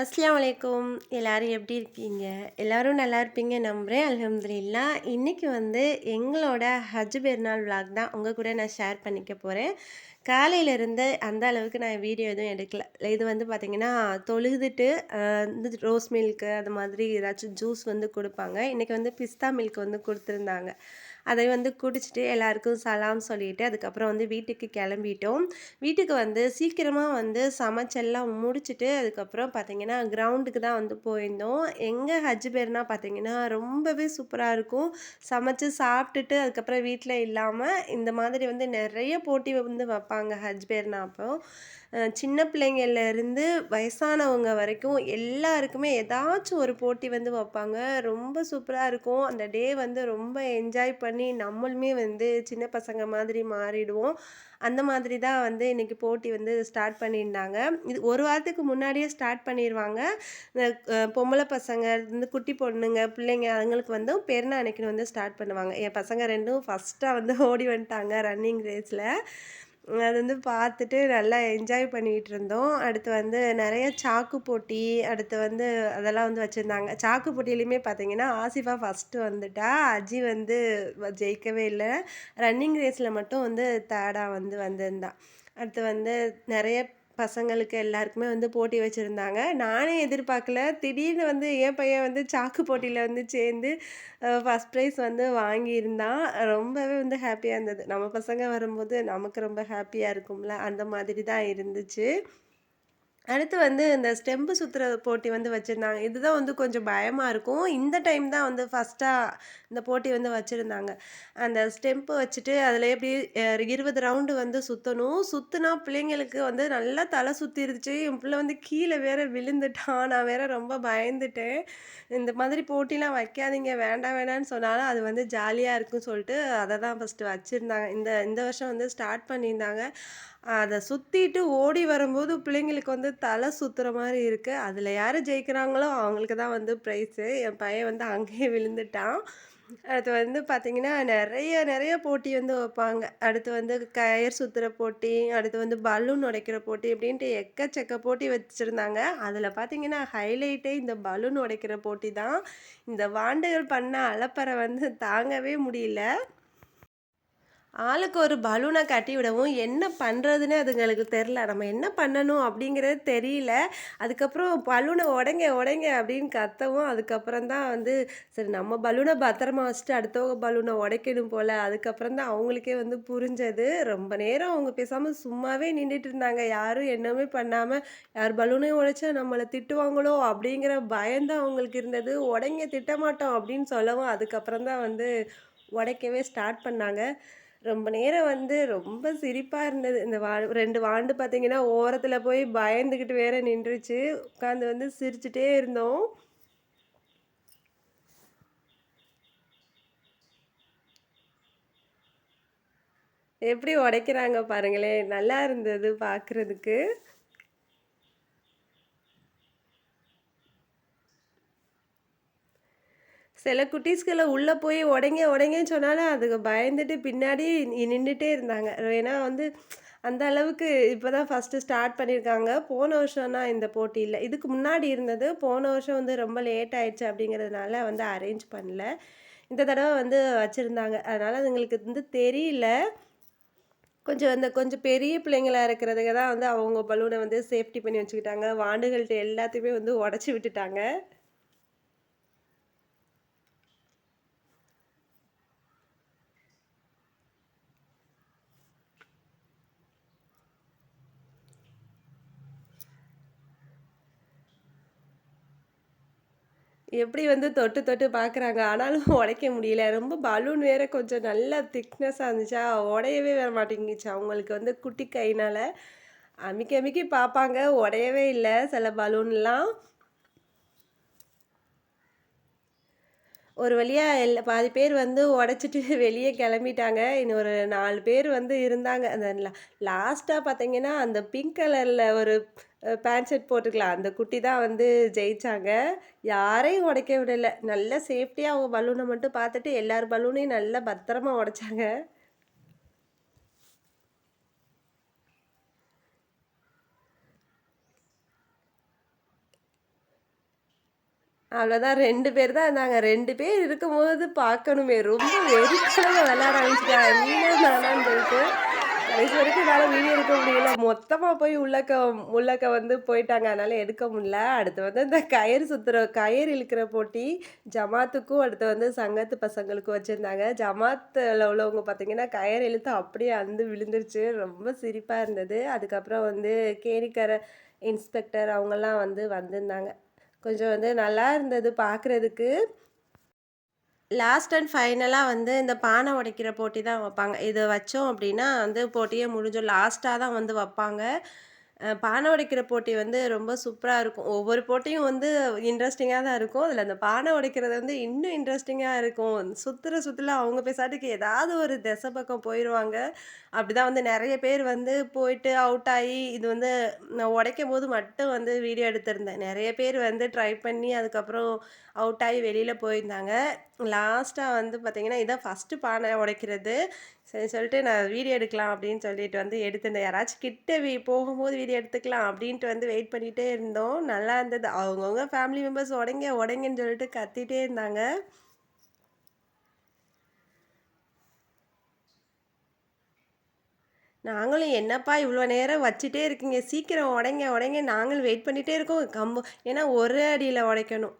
அஸ்லாம் அலைக்கும். எல்லோரும் எப்படி இருக்கீங்க? எல்லோரும் நல்லா இருப்பீங்க நம்புகிறேன் அலமதுல்லா இன்றைக்கி வந்து எங்களோட ஹஜ் பெருநாள் விளாக் தான் உங்கள் கூட நான் ஷேர் பண்ணிக்க போகிறேன் காலையிலேருந்து அந்த அளவுக்கு நான் வீடியோ எதுவும் எடுக்கல. இது வந்து பார்த்திங்கன்னா தொழுதுட்டு வந்து இந்த ரோஸ் மில்க்கு அது மாதிரி ஏதாச்சும் ஜூஸ் வந்து கொடுப்பாங்க. இன்றைக்கி வந்து பிஸ்தா மில்க் வந்து கொடுத்துருந்தாங்க. அதை வந்து குடிச்சிட்டு எல்லாருக்கும் சலாம் சொல்லிட்டு அதுக்கப்புறம் வந்து வீட்டுக்கு கிளம்பிட்டோம். வீட்டுக்கு வந்து சீக்கிரமாக வந்து சமைச்செல்லாம் முடிச்சுட்டு அதுக்கப்புறம் பார்த்தீங்கன்னா கிரவுண்டுக்கு தான் வந்து போயிருந்தோம். எங்கே ஹஜ் பேர்னா பார்த்தீங்கன்னா ரொம்பவே சூப்பராக இருக்கும். சமைச்சு சாப்பிட்டுட்டு அதுக்கப்புறம் வீட்டில் இல்லாமல் இந்த மாதிரி வந்து நிறைய போட்டி வந்து வைப்பாங்க ஹஜ் பேர்னா அப்போ. சின்ன பிள்ளைங்கள்லேருந்து வயசானவங்க வரைக்கும் எல்லாருக்குமே ஏதாச்சும் ஒரு போட்டி வந்து வைப்பாங்க. ரொம்ப சூப்பராக இருக்கும். அந்த டே வந்து ரொம்ப என்ஜாய் பண்ணி நம்மளுமே வந்து சின்ன பசங்க மாதிரி மாறிடுவோம். அந்த மாதிரி தான் வந்து இன்றைக்கி போட்டி வந்து ஸ்டார்ட் பண்ணியிருந்தாங்க. இது ஒரு வாரத்துக்கு முன்னாடியே ஸ்டார்ட் பண்ணிடுவாங்க இந்த பொம்பளை பசங்க இந்த குட்டி பொண்ணுங்க பிள்ளைங்க அதுங்களுக்கு வந்து பெருநாள் அன்னைக்கு வந்து ஸ்டார்ட் பண்ணுவாங்க. என் பசங்க ரெண்டும் ஃபஸ்ட்டாக வந்து ஓடி வந்துட்டாங்க ரன்னிங் ரேஸில் அது வந்து பார்த்துட்டு நல்லா என்ஜாய் பண்ணிகிட்டு இருந்தோம் அடுத்து வந்து நிறைய சாக்கு போட்டி அடுத்து வந்து அதெல்லாம் வந்து வச்சுருந்தாங்க. சாக்கு போட்டியிலையுமே பார்த்தீங்கன்னா ஆசிஃபா ஃபஸ்ட்டு வந்துட்டா அஜி வந்து ஜெயிக்கவே இல்லை. ரன்னிங் ரேஸில் மட்டும் வந்து தேர்டாக வந்து வந்திருந்தான் அடுத்து வந்து நிறைய பசங்களுக்கு எல்லாருக்குமே வந்து போட்டி வச்சுருந்தாங்க. நானே எதிர்பார்க்கல. திடீர்னு வந்து என் பையன் வந்து சாக்கு போட்டியில் வந்து சேர்ந்து ஃபஸ்ட் ப்ரைஸ் வந்து வாங்கியிருந்தான். ரொம்பவே வந்து ஹாப்பியாக இருந்தது. நம்ம பசங்க வரும்போது நமக்கு ரொம்ப ஹாப்பியாக இருக்கும்ல? அந்த மாதிரி தான் இருந்துச்சு. அடுத்து வந்து இந்த ஸ்டெம்பு சுற்றுற போட்டி வந்து வச்சுருந்தாங்க. இதுதான் வந்து கொஞ்சம் பயமாக இருக்கும். இந்த டைம் தான் வந்து ஃபஸ்ட்டாக இந்த போட்டி வந்து வச்சுருந்தாங்க. அந்த ஸ்டெம்பு வச்சுட்டு அதில் எப்படி இருபது ரவுண்டு வந்து சுற்றணும் சுற்றுனா பிள்ளைங்களுக்கு வந்து நல்லா தலை சுற்றிருச்சு என் பிள்ளை வந்து கீழே வேற விழுந்துட்டான் நான் வேற ரொம்ப பயந்துட்டேன். இந்த மாதிரி போட்டிலாம் வைக்காதீங்க. வேண்டாம் வேண்டாம்னு சொன்னாலும் அது வந்து ஜாலியாக இருக்கும்னு சொல்லிட்டு அதை தான் ஃபஸ்ட்டு வச்சுருந்தாங்க. இந்த இந்த வருஷம் வந்து ஸ்டார்ட் பண்ணியிருந்தாங்க. அதை சுற்றிட்டு ஓடி வரும்போது பிள்ளைங்களுக்கு வந்து தலை சுற்றுற மாதிரி இருக்குது அதில் யார் ஜெயிக்கிறாங்களோ அவங்களுக்கு தான் வந்து ப்ரைஸு என் பையன் வந்து அங்கேயே விழுந்துட்டான். அடுத்து வந்து பார்த்திங்கன்னா நிறைய நிறைய போட்டி வந்து வைப்பாங்க. அடுத்து வந்து கயர் சுற்றுற போட்டி அடுத்து வந்து பலூன் உடைக்கிற போட்டி அப்படின்ட்டு எக்கச்சக்க போட்டி வச்சுருந்தாங்க. அதில் பார்த்திங்கன்னா ஹைலைட்டே இந்த பலூன் உடைக்கிற போட்டி தான். இந்த வாண்டுகள் பண்ண அலப்பறை வந்து தாங்கவே முடியல. ஆளுக்கு ஒரு பலூனை கட்டி விடவும் என்ன பண்ணுறதுன்னு அதுங்களுக்கு தெரில நம்ம என்ன பண்ணணும் அப்படிங்கிறது தெரியல. அதுக்கப்புறம் பலூனை உடைங்க உடைங்க அப்படின்னு கத்தவும் அதுக்கப்புறம் தான் வந்து சரி நம்ம பலூனை பத்திரமா வச்சுட்டு அடுத்தவங்க பலூனை உடைக்கணும் போல். அதுக்கப்புறம் தான் அவங்களுக்கே வந்து புரிஞ்சது. ரொம்ப நேரம் அவங்க பேசாமல் சும்மாவே நின்றுட்டு இருந்தாங்க. யாரும் என்னமே பண்ணாமல் யார் பலூனையும் உடைச்சா நம்மளை திட்டுவாங்களோ அப்படிங்கிற பயம்தான் அவங்களுக்கு இருந்தது. உடைங்க திட்டமாட்டோம் அப்படின்னு சொல்லவும் அதுக்கப்புறம் தான் வந்து உடைக்கவே ஸ்டார்ட் பண்ணாங்க. ரொம்ப நேரம் வந்து ரொம்ப சிரிப்பாக இருந்தது. இந்த வா ரெண்டு வாண்டு பார்த்தீங்கன்னா ஓரத்தில் போய் பயந்துக்கிட்டு வேற நின்றுச்சு. உட்காந்து வந்து சிரிச்சுட்டே இருந்தோம். எப்படி உடைக்கிறாங்க பாருங்களேன். நல்லா இருந்தது பார்க்குறதுக்கு சில குட்டீஸ்களை உள்ளே போய் உடங்க உடங்கன்னு சொன்னாலும் அதுக்கு பயந்துட்டு பின்னாடி நின்றுட்டே இருந்தாங்க. ஏன்னா வந்து அந்த அளவுக்கு இப்போ தான் ஃபஸ்ட்டு ஸ்டார்ட் பண்ணியிருக்காங்க போன வருஷம்னா இந்த போட்டி இல்லை இதுக்கு முன்னாடி இருந்தது. போன வருஷம் வந்து ரொம்ப லேட் ஆயிடுச்சு அப்படிங்கிறதுனால வந்து அரேஞ்ச் பண்ணல. இந்த தடவை வந்து வச்சுருந்தாங்க. அதனால் அதுங்களுக்கு வந்து தெரியல. கொஞ்சம் அந்த கொஞ்சம் பெரிய பிள்ளைங்களா இருக்கிறதுக்கு தான் வந்து அவங்க பலூனை வந்து சேஃப்டி பண்ணி வச்சுக்கிட்டாங்க. வாண்டுகள்கிட்ட எல்லாத்தையுமே வந்து உடச்சி விட்டுட்டாங்க. எப்படி வந்து தொட்டு தொட்டு பார்க்குறாங்க ஆனாலும் உடைக்க முடியல. ரொம்ப பலூன் வேற கொஞ்சம் நல்லா திக்னஸாக இருந்துச்சா? உடையவே வர மாட்டேங்குச்சு. அவங்களுக்கு வந்து குட்டி கையினால அமைக்க அமுக்கி பார்ப்பாங்க உடையவே இல்லை. சில பலூன்லாம் ஒரு வழியாக எல்லா பாதி பேர் வந்து உடச்சிட்டு வெளியே கிளம்பிட்டாங்க. இன்னும் ஒரு நாலு பேர் வந்து இருந்தாங்க. அந்த லாஸ்ட்டாக பார்த்தீங்கன்னா அந்த பிங்க் கலரில் ஒரு பேண்ட் ஷர்ட் போட்டுக்கலாம். அந்த குட்டி தான் வந்து ஜெயிச்சாங்க. யாரையும் உடைக்க விடலை. நல்ல சேஃப்டியாக அவங்க பலூனை மட்டும் பார்த்துட்டு எல்லார் பலூனையும் நல்லா பத்திரமா உடைச்சாங்க. அவ்வளோதான் ரெண்டு பேர் தான் இருந்தாங்க. ரெண்டு பேர் இருக்கும்போது பார்க்கணுமே! ரொம்ப வெறித்தனமா விளையாட ஆரம்பிச்சுட்டாங்க. நீனா நானான்னு சொல்லிட்டு. கடைசி வரைக்கும் என்னால் வீடியோ எடுக்க முடியல. மொத்தமாக போய் உள்ளக்க உள்ளக்க வந்து போயிட்டாங்க. அதனால் எடுக்க முடியல. அடுத்து வந்து இந்த கயிறு சுற்றுற கயிறு இழுக்கிற போட்டி ஜமாத்துக்கும், அடுத்து வந்து சங்கத்து பசங்களுக்கும் வச்சுருந்தாங்க ஜமாத்தில் உள்ளவங்க பார்த்தீங்கன்னா, கயிறு இழுத்து அப்படியே அந்து விழுந்துருச்சு. ரொம்ப சிரிப்பாக இருந்தது. அதுக்கப்புறம் வந்து கேணிக்கர இன்ஸ்பெக்டர் அவங்கெல்லாம் வந்து வந்திருந்தாங்க. கொஞ்சம் வந்து நல்லா இருந்தது பார்க்குறதுக்கு. லாஸ்ட் அண்ட் ஃபைனலாக வந்து இந்த பானை உடைக்கிற போட்டி தான் வைப்பாங்க. இதை வச்சோம் அப்படின்னா வந்து போட்டியே முடிஞ்சோம். லாஸ்ட்டாக தான் வந்து வைப்பாங்க. அ பானை உடைக்கிற போட்டி வந்து ரொம்ப சூப்பரா இருக்கும். ஒவ்வொரு போட்டியும் வந்து இன்ட்ரஸ்டிங்கா தான் இருக்கும். அதில அந்த பானை உடைக்கிறது வந்து இன்னும் இன்ட்ரஸ்டிங்கா இருக்கும். சுத்துற சுத்துல அவங்க பேசாட்டுக்கு ஏதாவது ஒரு திசை பக்கம் போயிருவாங்க. அப்படிதான் வந்து நெறைய பேர் வந்து போயிட்டு அவுட் ஆயி, இது வந்து நான் உடைக்கும்போது மட்டும் வந்து வீடியோ எடுத்திருந்தேன். நெறைய பேர் வந்து ட்ரை பண்ணி அதுக்கப்புறம் அவுட் ஆயி வெளியில போயிருந்தாங்க. லாஸ்ட்டா வந்து பார்த்தீங்கன்னா, இதான் ஃபர்ஸ்ட்டு பானை உடைக்கிறது. சரி சொல்லிட்டு நான் வீடியோ எடுக்கலாம் அப்படின்னு சொல்லிட்டு வந்து எடுத்திருந்தேன். யாராச்சும் கிட்ட வி போகும்போது வீடியோ எடுத்துக்கலாம் அப்படின்ட்டு வந்து வெயிட் பண்ணிகிட்டே இருந்தோம். நல்லா இருந்தது. அவங்கவுங்க ஃபேமிலி மெம்பர்ஸ் உடங்க உடங்கன்னு சொல்லிட்டு கத்திட்டே இருந்தாங்க. நாங்களும் என்னப்பா இவ்வளோ நேரம் வச்சுட்டே இருக்கீங்க. சீக்கிரம் உடைங்க, உடைங்க நாங்களும் வெயிட் பண்ணிகிட்டே இருக்கோம். கம்பு ஏன்னா ஒரே அடியில் உடைக்கணும்.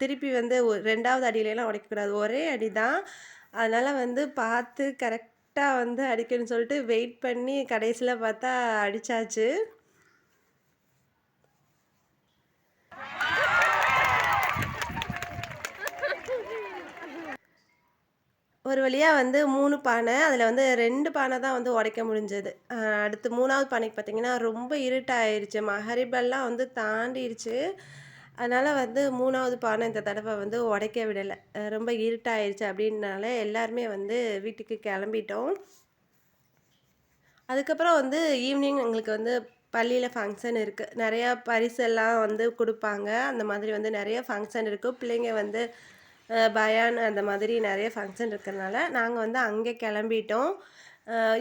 திருப்பி வந்து ரெண்டாவது அடியிலலாம் உடைக்கக்கூடாது. ஒரே அடி தான். அதனால் வந்து பார்த்து கரெக்டாக வந்து அடிக்கணும்னு சொல்லிட்டு வெயிட் பண்ணி கடைசியில் பார்த்தா அடிச்சாச்சு. ஒரு வழியாக வந்து மூணு பானை. அதில் வந்து ரெண்டு பானை தான் வந்து உடைக்க முடிஞ்சது. அடுத்து மூணாவது பானைக்கு பார்த்தீங்கன்னா, ரொம்ப இருட்டாயிருச்சு. மஹரிபெல்லாம் வந்து தாண்டிடுச்சு அதனால் வந்து மூணாவது பானை இந்த தடவை வந்து உடைக்க விடலை ரொம்ப இருட்டாயிருச்சு அப்படின்னால எல்லாருமே வந்து வீட்டுக்கு கிளம்பிட்டோம் அதுக்கப்புறம் வந்து ஈவினிங் எங்களுக்கு வந்து பள்ளியில் ஃபங்க்ஷன் இருக்குது நிறையா பரிசெல்லாம் வந்து கொடுப்பாங்க அந்த மாதிரி வந்து நிறைய ஃபங்க்ஷன் இருக்குது பிள்ளைங்க வந்து பயான் அந்த மாதிரி நிறைய ஃபங்க்ஷன் இருக்கிறனால, நாங்கள் வந்து அங்கே கிளம்பிட்டோம்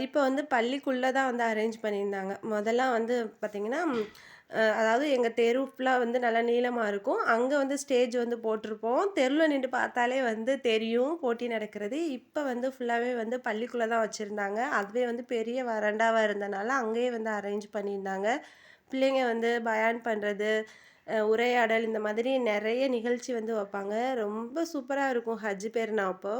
இப்போ வந்து பள்ளிக்குள்ளே தான் வந்து அரேஞ்ச் பண்ணியிருந்தாங்க. மொதல்லாம் வந்து பார்த்திங்கன்னா அதாவது எங்கள் தெரு ஃபுல்லாக வந்து நல்லா நீளமாக இருக்கும். அங்கே வந்து ஸ்டேஜ் வந்து போட்டிருப்போம். தெருவில் நின்று பார்த்தாலே வந்து தெரியும் போட்டி நடக்கிறது. இப்போ வந்து ஃபுல்லாகவே வந்து பள்ளிக்குள்ளே தான் வச்சுருந்தாங்க அதுவே வந்து பெரிய வறண்டாவாக இருந்தனால, அங்கேயே வந்து அரேஞ்ச் பண்ணியிருந்தாங்க. பிள்ளைங்க வந்து பயான் பண்ணுறது உரையாடல் இந்த மாதிரி நிறைய நிகழ்ச்சி வந்து வைப்பாங்க ரொம்ப சூப்பராக இருக்கும் ஹஜ் பெருநா அப்போ.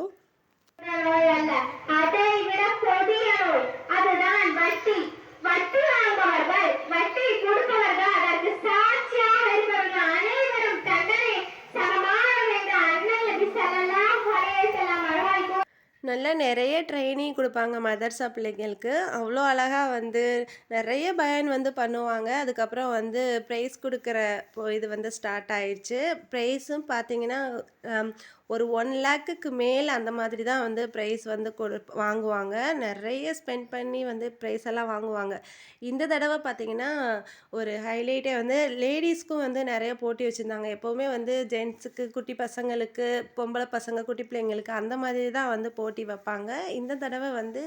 நல்லா நிறைய ட்ரைனிங் கொடுப்பாங்க மதர்ஸா பிள்ளைங்களுக்கு. அவ்வளோ அழகா வந்து நிறைய பயன் வந்து பண்ணுவாங்க. அதுக்கப்புறம் வந்து ப்ரைஸ் கொடுக்குற இப்போ இது வந்து ஸ்டார்ட் ஆயிடுச்சு ப்ரைஸும் பார்த்தீங்கன்னா, ஒரு ஒன் லேக்குக்கு மேலே அந்த மாதிரி தான் வந்து ப்ரைஸ் வந்து கொடு வாங்குவாங்க. நிறைய ஸ்பெண்ட் பண்ணி வந்து ப்ரைஸ் எல்லாம் வாங்குவாங்க. இந்த தடவை பார்த்தீங்கன்னா, ஒரு ஹைலைட்டே வந்து லேடிஸ்க்கும் வந்து நிறைய போட்டி வச்சுருந்தாங்க எப்போவுமே வந்து ஜென்ட்ஸுக்கு, குட்டி பசங்களுக்கு, பொம்பளை பசங்க, குட்டி பிள்ளைங்களுக்கு அந்த மாதிரி தான் வந்து போட்டி வைப்பாங்க இந்த தடவை வந்து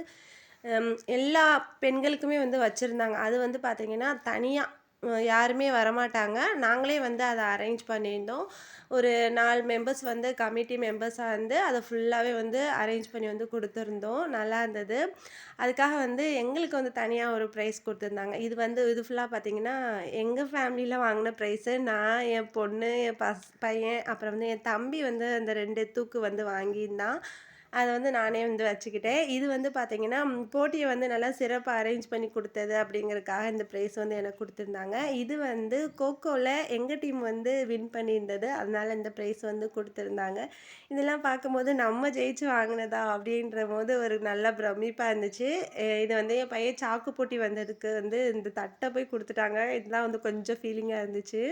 எல்லா பெண்களுக்குமே வந்து வச்சுருந்தாங்க அது வந்து பார்த்தீங்கன்னா, தனியாக யாருமே வரமாட்டாங்க. நாங்களே வந்து அதை அரேஞ்ச் பண்ணியிருந்தோம். ஒரு நாலு மெம்பர்ஸ் வந்து கமிட்டி மெம்பர்ஸாக வந்து அதை ஃபுல்லாகவே வந்து அரேஞ்ச் பண்ணி வந்து கொடுத்துருந்தோம் நல்லா இருந்தது. அதுக்காக வந்து எங்களுக்கு வந்து தனியாக ஒரு ப்ரைஸ் கொடுத்துருந்தாங்க இது வந்து இது ஃபுல்லாக பார்த்தீங்கன்னா, எங்கள் ஃபேமிலியில் வாங்கின ப்ரைஸு. நான், என் பொண்ணு, என் பஸ் பையன், அப்புறம் வந்து என் தம்பி வந்து அந்த ரெண்டு தூக்கு வந்து வாங்கியிருந்தான். அதை வந்து நானே வந்து வச்சுக்கிட்டேன். இது வந்து பார்த்தீங்கன்னா, போட்டியை வந்து நல்லா சிறப்பாக அரேஞ்ச் பண்ணி கொடுத்தது அப்படிங்கிறதுக்காக இந்த ப்ரைஸ் வந்து எனக்கு கொடுத்துருந்தாங்க இது வந்து கோகோவில் எங்கள் டீம் வந்து வின் பண்ணியிருந்தது. அதனால் இந்த ப்ரைஸ் வந்து கொடுத்துருந்தாங்க இதெல்லாம் பார்க்கும்போது நம்ம ஜெயிச்சு வாங்குனதா அப்படின்றபோது ஒரு நல்ல பிரமிப்பாக இருந்துச்சு. இது வந்து என் பையன் சாக்கு போட்டி வந்ததுக்கு வந்து இந்த தட்டை போய் கொடுத்துட்டாங்க இதுதான் வந்து கொஞ்சம் ஃபீலிங்காக இருந்துச்சு.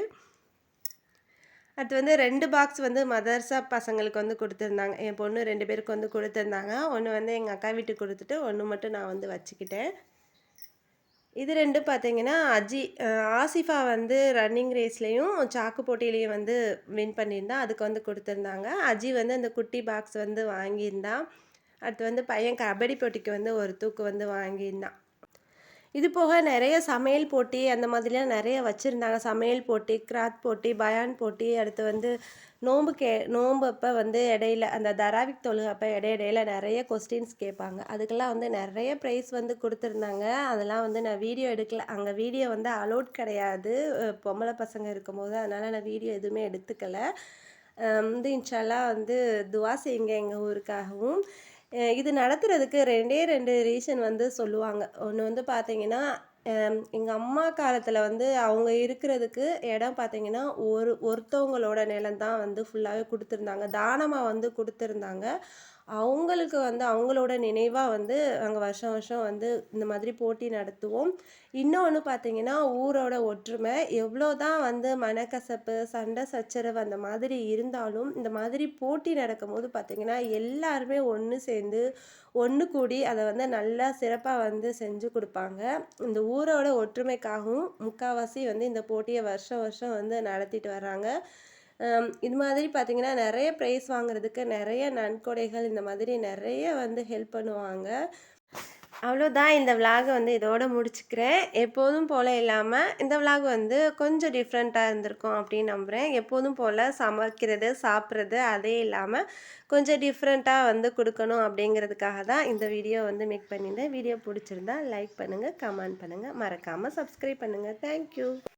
அடுத்து வந்து ரெண்டு பாக்ஸ் வந்து மதர்ஸா பசங்களுக்கு வந்து கொடுத்துருந்தாங்க என் பொண்ணு ரெண்டு பேருக்கு வந்து கொடுத்துருந்தாங்க ஒன்று வந்து எங்கள் அக்கா வீட்டுக்கு கொடுத்துட்டு ஒன்று மட்டும் நான் வந்து வச்சுக்கிட்டேன். இது ரெண்டும் பார்த்தீங்கன்னா, அஜி ஆசிஃபா வந்து ரன்னிங் ரேஸ்லேயும் சாக்கு போட்டியிலையும் வந்து வின் பண்ணியிருந்தா. அதுக்கு வந்து கொடுத்துருந்தாங்க அஜி வந்து அந்த குட்டி பாக்ஸ் வந்து வாங்கியிருந்தான். அடுத்து வந்து பையன் கபடி போட்டிக்கு வந்து ஒரு தூக்கு வந்து வாங்கியிருந்தான். இது போக நிறைய சமையல் போட்டி அந்த மாதிரிலாம் நிறைய வச்சுருந்தாங்க. சமையல் போட்டி கிராத் போட்டி பயான் போட்டி அடுத்து வந்து நோன்பு கே நோம்பு அப்போ வந்து இடையில அந்த தராவிக் தொழுகை அப்போ இடை இடையில நிறைய கொஸ்டின்ஸ் கேட்பாங்க. அதுக்கெல்லாம் வந்து நிறைய ப்ரைஸ் வந்து கொடுத்துருந்தாங்க. அதெல்லாம் வந்து நான் வீடியோ எடுக்கல. அங்கே வீடியோ வந்து அலோட் கிடையாது. பொம்பளை பசங்க இருக்கும்போது அதனால் நான் வீடியோ எதுவுமே எடுத்துக்கலை. வந்து இன்ஷால்லாம் வந்து துவா செய்யுங்க எங்கள் ஊருக்காகவும். இது நடத்துறதுக்கு ரெண்டே ரெண்டு ரீசன் வந்து சொல்லுவாங்க. ஒன்று வந்து பார்த்தீங்கன்னா எங்கள் அம்மா காலத்தில் வந்து அவங்க இருக்கிறதுக்கு இடம் பார்த்தீங்கன்னா ஒரு ஒருத்தவங்களோட நிலம் தான் வந்து ஃபுல்லாகவே கொடுத்துருந்தாங்க. தானமாக வந்து கொடுத்துருந்தாங்க. அவங்களுக்கு வந்து அவங்களோட நினைவாக வந்து நாங்கள் வருஷம் வருஷம் வந்து இந்த மாதிரி போட்டி நடத்துவோம். இன்னொன்று பார்த்தீங்கன்னா ஊரோட ஒற்றுமை. எவ்வளோ தான் வந்து மனக்கசப்பு சண்டை சச்சரவு அந்த மாதிரி இருந்தாலும் இந்த மாதிரி போட்டி நடக்கும்போது பார்த்தீங்கன்னா எல்லாருமே ஒன்று சேர்ந்து ஒன்று கூடி அதை வந்து நல்லா சிறப்பாக வந்து செஞ்சு கொடுப்பாங்க. இந்த ஊரோட ஒற்றுமைக்காகவும் முக்கால்வாசி வந்து இந்த போட்டியை வருஷம் வருஷம் வந்து நடத்திட்டு வர்றாங்க. இது மாதிரி பார்த்தீங்கன்னா நிறைய ப்ரைஸ் வாங்குறதுக்கு நிறைய நன்கொடைகள் இந்த மாதிரி நிறைய வந்து ஹெல்ப் பண்ணுவாங்க. அவ்வளோதான் இந்த விலாகை வந்து இதோட முடிச்சுக்கிறேன். எப்போதும் போல் இல்லாமல் இந்த விலாக் வந்து கொஞ்சம் டிஃப்ரெண்ட்டாக இருந்திருக்கும் அப்படின்னு நம்புகிறேன் எப்போதும் போல் சமைக்கிறது சாப்பிட்றது அதே இல்லாமல் கொஞ்சம் டிஃப்ரெண்ட்டாக வந்து கொடுக்கணும் அப்படிங்கிறதுக்காக தான் இந்த வீடியோ வந்து மேக் பண்ணியிருந்தேன். வீடியோ பிடிச்சிருந்தா லைக் பண்ணுங்கள் கமெண்ட் பண்ணுங்கள் மறக்காமல் சப்ஸ்கிரைப் பண்ணுங்கள் தேங்க்யூ